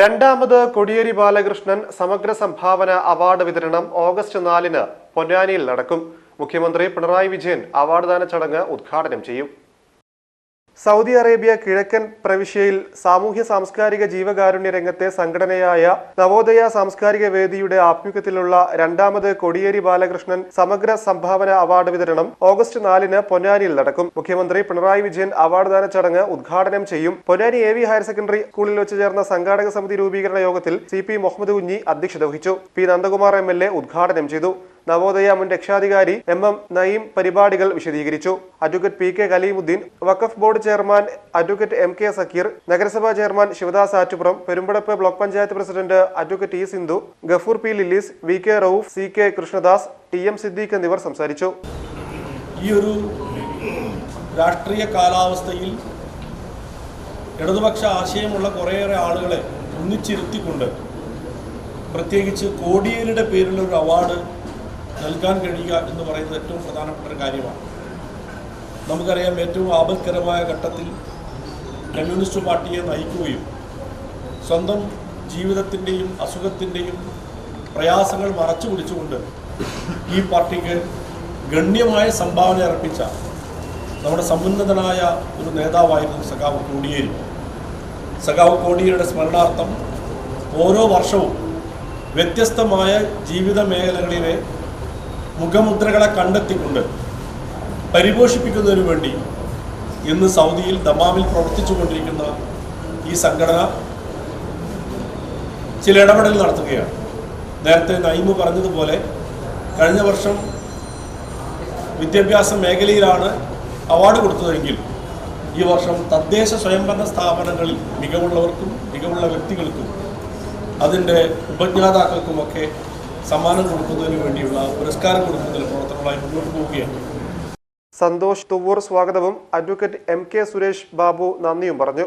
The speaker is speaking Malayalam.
രണ്ടാമത് കൊടിയേരി ബാലകൃഷ്ണൻ സമഗ്ര സംഭാവന അവാർഡ് വിതരണം ഓഗസ്റ്റ് നാലിന് പൊന്നാനിയിൽ നടക്കും. മുഖ്യമന്ത്രി പിണറായി വിജയൻ അവാർഡ് ദാന ചടങ്ങ് ഉദ്ഘാടനം ചെയ്യും. സൗദി അറേബ്യ കിഴക്കൻ പ്രവിശ്യയിൽ സാമൂഹ്യ സാംസ്കാരിക ജീവകാരുണ്യ രംഗത്തെ സംഘടനയായ നവോദയ സാംസ്കാരിക വേദിയുടെ ആഭിമുഖ്യത്തിലുള്ള രണ്ടാമത് കൊടിയേരി ബാലകൃഷ്ണൻ സമഗ്ര സംഭാവന അവാർഡ് വിതരണം ഓഗസ്റ്റ് നാലിന് പൊന്നാനിയിൽ നടക്കും. മുഖ്യമന്ത്രി പിണറായി വിജയൻ അവാർഡ് ദാന ചടങ്ങ് ഉദ്ഘാടനം ചെയ്യും. Ponnani A V higher secondary സ്കൂളിൽ വെച്ച് ചേർന്ന സംഘാടക സമിതി രൂപീകരണ യോഗത്തിൽ സി പി മുഹമ്മദ് കുഞ്ഞി അധ്യക്ഷത വഹിച്ചു. P Nandakumar M L A ഉദ്ഘാടനം ചെയ്തു. നവോദയ മുൻ രക്ഷാധികാരി എം എം നയീം പരിപാടികൾ വിശദീകരിച്ചു. Advocate P K Kaleemuddin Waqf board chairman advocate M K Sakeer നഗരസഭാ chairman Sivadas Attupuram Perumpadappu block panchayat president advocate E Sindhu Gafoor P Lillies V K Rauf C K Krishnadas T M Siddique എന്നിവർ സംസാരിച്ചു. ഈ ഒരു രാഷ്ട്രീയ കാലാവസ്ഥയിൽ ഇടതുപക്ഷ ആശയമുള്ള കുറേയേറെ ആളുകളെ ഒന്നിച്ചിരുത്തിക്കൊണ്ട് പ്രത്യേകിച്ച് കോടിയേരിയുടെ പേരിലൊരു അവാർഡ് നൽകാൻ കഴിയുക എന്ന് പറയുന്നത് ഏറ്റവും പ്രധാനപ്പെട്ട ഒരു കാര്യമാണ്. നമുക്കറിയാം ഏറ്റവും ആപത്കരമായ ഘട്ടത്തിൽ കമ്മ്യൂണിസ്റ്റ് പാർട്ടിയെ നയിക്കുകയും സ്വന്തം ജീവിതത്തിന്റെയും അസുഖത്തിന്റെയും പ്രയാസങ്ങൾ മറച്ചു പിടിച്ചുകൊണ്ട് ഈ പാർട്ടിക്ക് ഗണ്യമായ സംഭാവന അർപ്പിച്ച നമ്മുടെ സമുന്നതനായ ഒരു നേതാവായിരുന്നു സഖാവ് കോടിയേരി. സഖാവ് കോടിയേരിയുടെ സ്മരണാർത്ഥം ഓരോ വർഷവും വ്യത്യസ്തമായ ജീവിത മേഖലകളിലെ മുഖമുദ്രകളെ കണ്ടെത്തിക്കൊണ്ട് പരിപോഷിപ്പിക്കുന്നതിന് വേണ്ടി ഇന്ന് സൗദിയിൽ ദമാമിൽ പ്രവർത്തിച്ചു കൊണ്ടിരിക്കുന്ന ഈ സംഘടന ചില ഇടപെടൽ നടത്തുകയാണ്. നേരത്തെ നൈമ് പറഞ്ഞതുപോലെ കഴിഞ്ഞ വർഷം വിദ്യാഭ്യാസ മേഖലയിലാണ് അവാർഡ് കൊടുത്തതെങ്കിൽ ഈ വർഷം തദ്ദേശ സ്വയംഭരണ സ്ഥാപനങ്ങളിൽ മികവുള്ളവർക്കും മികവുള്ള വ്യക്തികൾക്കും അതിന്റെ ഉപജ്ഞാതാക്കൾക്കുമൊക്കെ സമ്മാനം കൊടുക്കുന്നതിന് വേണ്ടിയുള്ള പുരസ്കാരം കൊടുക്കുന്നതിന് പ്രവർത്തനങ്ങളായി മുന്നോട്ട് പോവുകയാണ്. സന്തോഷ് തുവൂർ സ്വാഗതവും advocate M K Suresh Babu നന്ദിയും പറഞ്ഞു.